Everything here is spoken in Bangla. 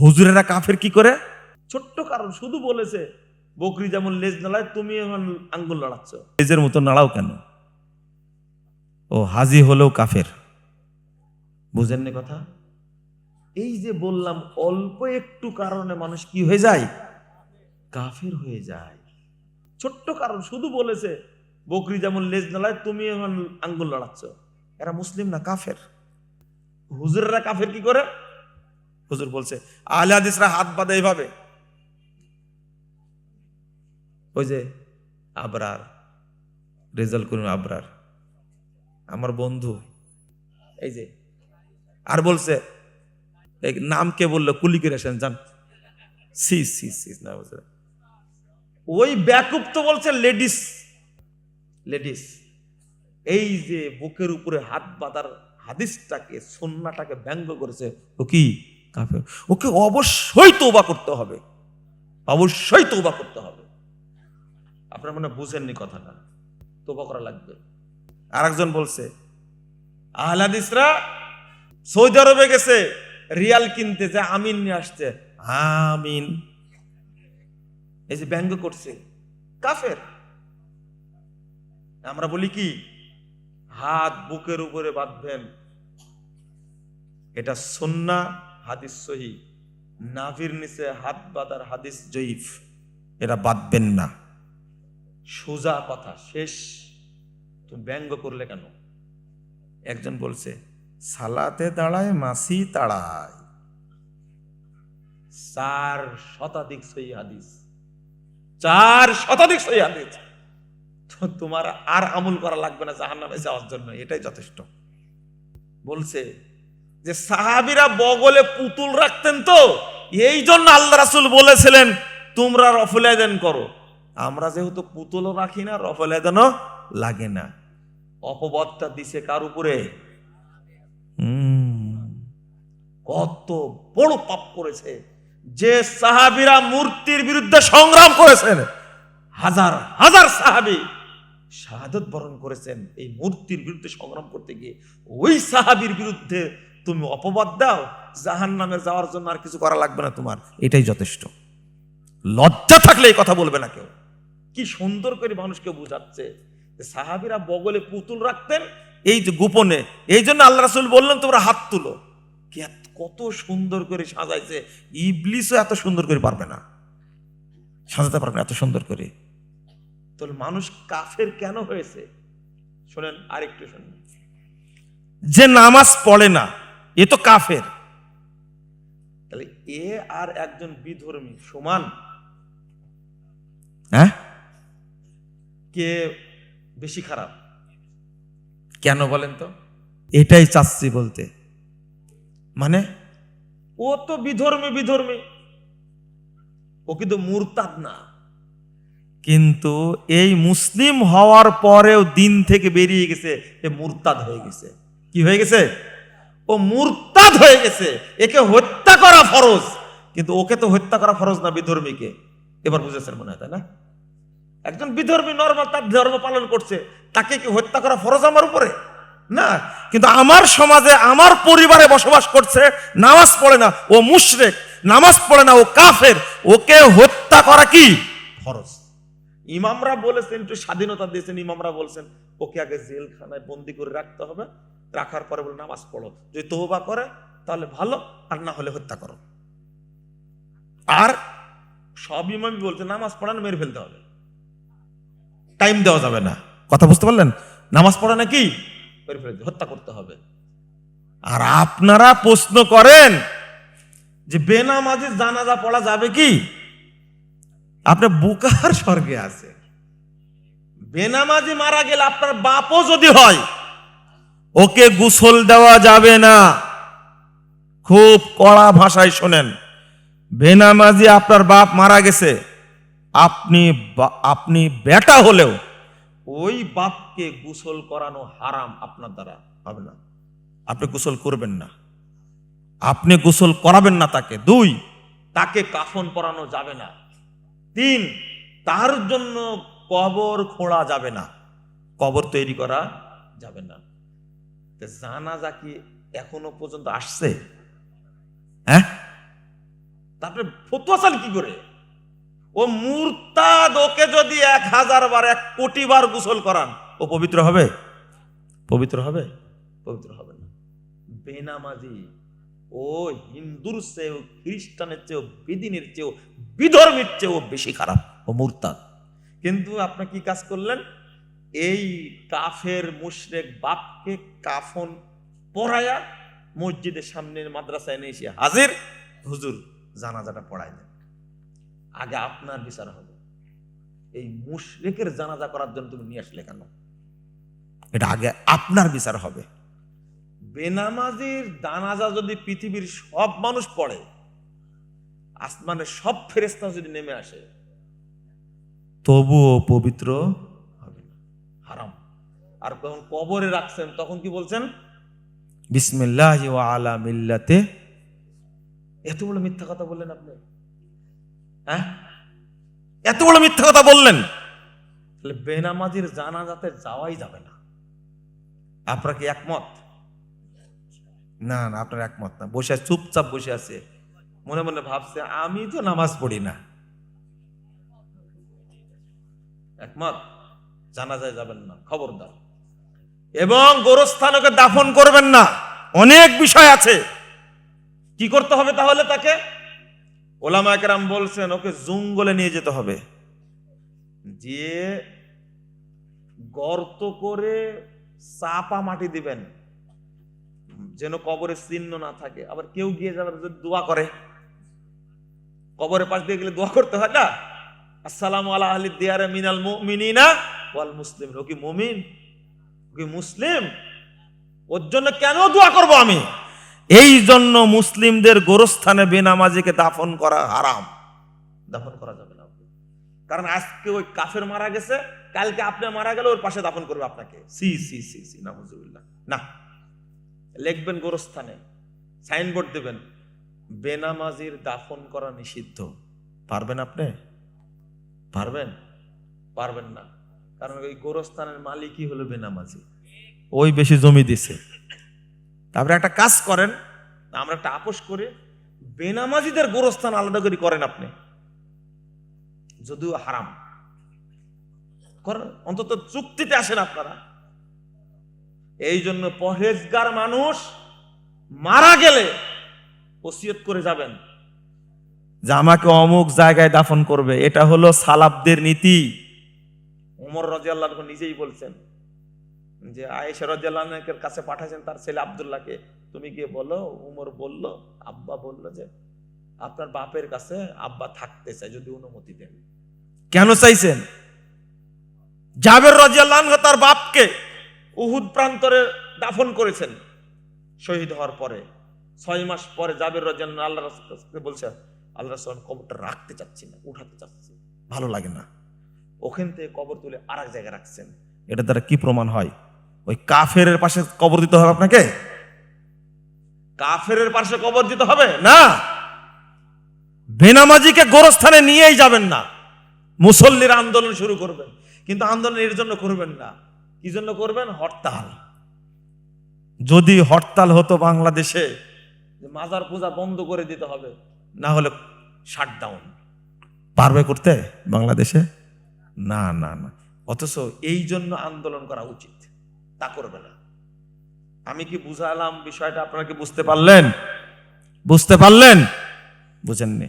হুজুরেরা কাফের কি করে? ছোট্ট কারণ শুধু বলেছে বকরি যেমন লেজ নাড়ায় তুমি এমন আঙ্গুল নাড়াচ্ছ। লেজের মতো নাড়াও কেন? ও হাজি হলেও কাফের। বুঝেননি কথা? এই যে বললাম অল্প একটু কারণে মানুষ কি হয়ে যায়? কাফের হয়ে যায়। ছোট্ট কারণ শুধু বলেছে বকরি যেমন লেজ নাড়ায় তুমি এমন আঙ্গুল নাড়াচ্ছ। এরা মুসলিম না কাফের। হুজুরেরা কাফের কি করে? হুজুর বলছে, আহলে হাদিসরা হাত বাঁধে এইভাবে। ওই যে আবরার, রেজাল্ট করুন আবরার। আমার বন্ধু, এই যে, আর বলছে নাম কে বলল কুলিকে রেশন যান। সি সি সি না ওই ব্যাকুপ তো বলছে লেডিস লেডিস। এই যে বুকের উপরে হাত বাঁধার হাদিসটাকে, সন্নাটাকে ব্যঙ্গ করেছে ও কি? কাফের। ওকে অবশ্যই তৌবা করতে হবে। অবশ্যই তৌবা করতে হবে। আপনার মনে বুঝেননি কথাটা? তৌবা করা লাগবে। আর একজন বলছে, আহলাদিসরা সৌদি আরবে গেছে, রিয়াল কিনতে যে আমিন নিয়ে আসছে। আমিন। এই যে ব্যঙ্গ করছে। কাফের। আমরা বলি কি, হাত বুকের উপরে বাঁধবেন। এটা সন্না হাদিস সহি। নাভির নিচে হাত বাঁধার হাদিস জয়ীফ। এটা বাঁধবেন না। সোজা কথা, শেষ। তুমি ব্যঙ্গ করলে কেন? একজন বলছে, সালাতে দাঁড়ায়, মাসি তাড়ায়। চার শতাধিক সহি হাদিস। চার শতাধিক সহি হাদিস। তো তোমার আর আমল করা লাগবে না জাহান নামে যাওয়ার জন্য, এটাই যথেষ্ট। বলছে যে সাহাবিরা বগলে পুতুল রাখতেন তো, এই জন্য আল্লাহ রাসুল বলেছিলেন, তোমরা রফলায়দান করো। আমরা যেহেতু পুতুলও রাখি না রফলায়দানও লাগে না। অপবাদটা দিছে কার উপরে? কত বড় পাপ করেছে। যে সাহাবিরা মূর্তির বিরুদ্ধে সংগ্রাম করেছেন, হাজার হাজার সাহাবি শাহাদত বরণ করেছেন, এই মূর্তির বিরুদ্ধে সংগ্রাম করতে গিয়ে, ওই সাহাবির বিরুদ্ধে তুমি অপবাদ দাও জাহান নামে যাওয়ার জন্য আর কিছু করা লাগবে না তোমার। এটাই যথেষ্ট। লজ্জা থাকলে এই কথা বলবে না কেউ। কি সুন্দর করে মানুষকে বুঝাচ্ছে সাহাবিরা বগলে পুতুল রাখতেন, এই যে গোপনে। এই জন্য আল্লাহ রাসুল বললেন, তোমরা হাত তুলো। কত সুন্দর করে সাজাইছে। ইবলিসও এত সুন্দর করে পারবে না। সাজাতে পারবে না এত সুন্দর করে। তাহলে মানুষ কাফের কেন হয়েছে? শোনেন আরেকটু শোনেন। যে নামাজ পড়ে না এ তো কাফের। তাহলে এ আর একজন বিধর্মী সমান? হ্যাঁ? কে বেশি খারাপ? কেন বলেন তো? এটাই চাচ্ছি বলতে। মানে? ও তো বিধর্মী বিধর্মী। ও কিন্তু মুরতাদ না। কিন্তু এই মুসলিম হওয়ার পরেও দিন থেকে বেরিয়ে গেছে এ মুরতাদ হয়ে গেছে। কি হয়ে গেছে? ও মুরতাদ হয়ে গেছে, একে হত্যা করা ফরজ। কিন্তু ওকে তো হত্যা করা ফরজ না বিধর্মীকে। এবার বুঝেছেন মনে হয়, তাই না? একজন বিধর্মী নর্মাল তার ধর্ম পালন করছে, তাকে কি হত্যা করা ফরজ আমার উপরে? না, কিন্তু আমার সমাজে আমার পরিবারে বসবাস করছে, নামাজ পড়ে না, ও মুশরেক, নামাজ পড়ে না, ও কাফের, ওকে হত্যা করা কি? ফরজ। ইমামরা বলেছেন, একটু স্বাধীনতা দিয়েছেন, ইমামরা বলছেন, ওকে আগে জেলখানায় বন্দি করে রাখতে হবে রাখার পরে বলে, নামাজ পড়ো। যদি তৌবা করে, তাহলে ভালো, আর না হলে হত্যা করো। আর সব ইমামই বলছে, নামাজ পড়ানো মেরে ফেলতে হবে। টাইম দেওয়া যাবে না। কথা বুঝতে পারলেন? নামাজ পড়া নাকি মেরে ফেলতে, হত্যা করতে হবে। আর আপনারা প্রশ্ন করেন যে, বেনামাজি জানাজা পড়া যাবে কি? আপনার বুকার স্বর্গে আছে। বেনামাজি মারা গেলে আপনার বাপও যদি হয় ওকে গোসল দেওয়া যাবে না। খুব কড়া ভাষায় শোনেন, বেনামাজি আপনার বাপ মারা গেছে। আপনি আপনি বেটা হলেও ওই বাপকে গোসল করানো হারাম আপনার দ্বারা হবে না। আপনি গোসল করবেন না। আপনি গোসল করাবেন না তাকে। দুই, তাকে কাফন পরানো যাবে না। তিন, তার জন্য কবর খোঁড়া যাবে না। কবর তৈরি করা যাবে না। জানাজা কি এখনও পর্যন্ত আসছে। হ্যাঁ? তারপরে ফতুয়া চাল কি করে? ও মুরতাদ ওকে যদি এক হাজার বার এক কোটি বার গোসল করান। ও পবিত্র হবে? পবিত্র হবে? পবিত্র হবে না। বেনামাজি ও হিন্দুর চেয়েও খ্রিস্টানের চেয়েও বিদিনের চেয়েও বিধর্মীর চেয়েও বেশি খারাপ। ও মুরতাদ। কিন্তু আপনি কি কাজ করলেন? এই কাফের মুশরেক বাপকে কাফন পড়ায়া মসজিদের সামনের মাদ্রাসায় এনে এসে হাজির। হুজুর জানাজাটা পড়াই দেন আগে আপনার বিচার হবে। এই মুশরেকের জানাজা করার জন্য তুমি নিয়ে আসলে কেন? এটা আগে আপনার বিচার হবে। বেনামাজির জানাজা যদি পৃথিবীর সব মানুষ পড়ে, আসমানের সব ফেরেস্তা যদি নেমে আসে, তবুও পবিত্র হারাম। আর যখন কবরে রাখছেন তখন কি বলছেন? বিসমিল্লাহ আলা মিল্লাতে। এত বড় মিথ্যা কথা বললেন আপনি। হ্যাঁ? এত বড় মিথ্যা কথা বললেন। তাহলে বেনামাজির জানাজাতে যাওয়াই যাবে না। আপনারা কি একমত? না না আপনার একমত না। বসে চুপচাপ বসে আছে। মনে মনে ভাবছে আমি তো নামাজ পড়ি না। একমত? জানাজায় যাবেন না, খবরদার। এবং গোরস্থানকে দাফন করবেন না, অনেক বিষয় আছে। কি করতে হবে তাহলে তাকে? ওলামা একরাম বলছেন, ওকে জঙ্গলে নিয়ে যেতে হবে। যে গর্ত করে চাপা মাটি দিবেন, যেন কবরের চিহ্ন না থাকে। আবার কেউ গিয়ে যাবে যদি দোয়া করে। কবরের পাশ দিয়ে গেলে দোয়া করতে হয় না? আসসালামু আলা আহলি দিয়ারে মিনাল মুমিনিনা। ওয়াল মুসলিম, ও কি মুমিন? ও কি মুসলিম? ওর জন্য কেন দোয়া করব আমি? এই জন্য মুসলিমদের গোরস্থানে বেনামাজিকে দাফন করা হারাম। দাফন করা যাবে না কারণ আজকে ওই কাফের মারা গেছে, কালকে আপনি মারা গেলে ওর পাশে দাফন করবে আপনাকে। সি সি সি সি নামুজুবিল্লাহ না। লিখবেন গোরস্থানে, সাইনবোর্ড দেবেন, বেনামাজির দাফন করা নিষিদ্ধ। পারবেন আপনি? পারবেন? পারবেন না। কারণ ওই গোরস্থানের মালিকই হলো বেনামাজি। ওই বেশি জমি দিছে। তারপরে একটা কাজ করেন, আমরা একটা আপোষ করে, বেনামাজিদের গোরস্থান আলাদা করে করেন আপনি। যদিও হারাম। করেন, অন্তত চুক্তিতে আসেন আপনারা। এই জন্য পহেজগার মানুষ মারা গেলে ওসিয়ত করে যাবেন। যে আমাকে অমুক জায়গায় দাফন করবে, এটা হলো সালাবদের নীতি। উমর রাজিয়াল্লাহ নিজেই বলছেন যে আয়েশা রাজিয়াল্লাহের কাছে পাঠাইছেন তার ছেলে আব্দুল্লাহকে। তুমি গিয়ে বলো, উমর বলল, আব্বা বলল যে, আপনার বাপের কাছে আব্বা থাকতে চাই যদি অনুমতি দেন। কেন চাইছেন? জাবের রাজিয়াল্লাহ তার বাপকে উহুদ প্রান্তরে দাফন করেছেন শহীদ হওয়ার পরে। ছয় মাস পরে জাবের রাজিয়াল্লাহ আল্লাহ রাসূলকে বলছে আল্লাহ কবরটা রাখতে চাচ্ছি না, উঠাতে চাচ্ছি। ভালো লাগে না। ওখান থেকে কবর তুলে আর এক জায়গায় রাখছেন। এটা দ্বারা কি প্রমাণ হয়? ওই কাফের পাশে কবর দিতে হবে আপনাকে? কাফের পাশে কবর দিতে হবে? না! বেনামাজিকে গোরস্থানে নিয়েই যাবেন না। মুসল্লির আন্দোলন শুরু করবেন। কিন্তু আন্দোলন এর জন্য করবেন না। কি জন্য করবেন? হরতাল। যদি হরতাল হতো বাংলাদেশে মাজার পূজা বন্ধ করে দিতে হবে, না হলে শাটডাউন পারবে করতে বাংলাদেশে? না না না। অথচ এই জন্য আন্দোলন করা উচিত। তা করবে না। আমি কি বুঝালাম বিষয়টা? আপনারা কি বুঝতে পারলেন? বুঝতে পারলেন? বুঝেননি।